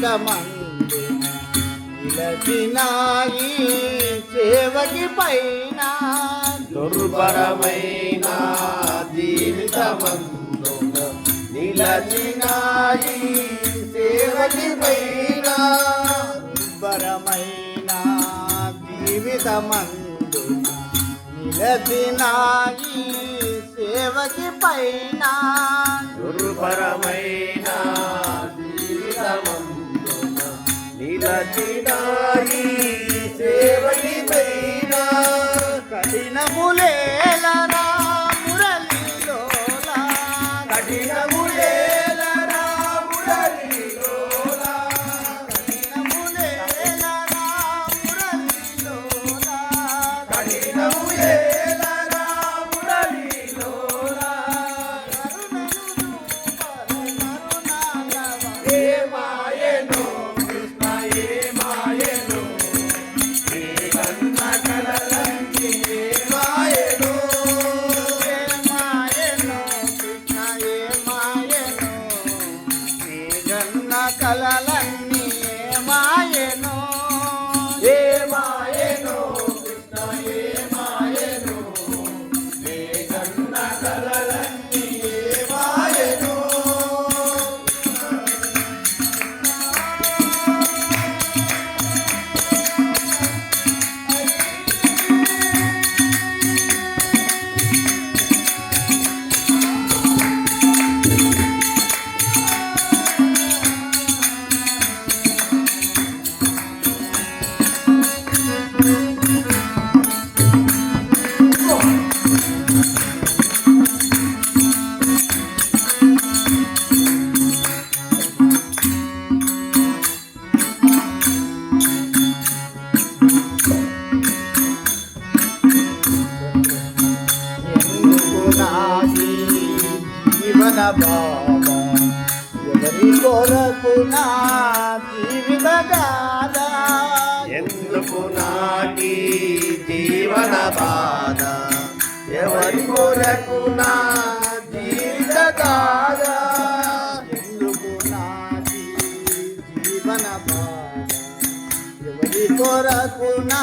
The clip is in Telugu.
జీవితమందు నిలచినాయి సేవకి పైన దుర్భరమైన జీవితమందున నిలచినాయి సేవకి పైన దుర్భరమైన జీవితమందు నిలచినాయి సేవకి పైన దుర్భరమైన కఠినములేలరా జన్న కలలన్నీ మాయన ఎవరి కొరకు నా జీవిత గాథ ఎందుకు నాటి జీవన బాధ? ఎవరి కొరకు నా జీవిత గాథ? ఎందుకు నాటి జీవన బాధ? ఎవరి కొరకు నా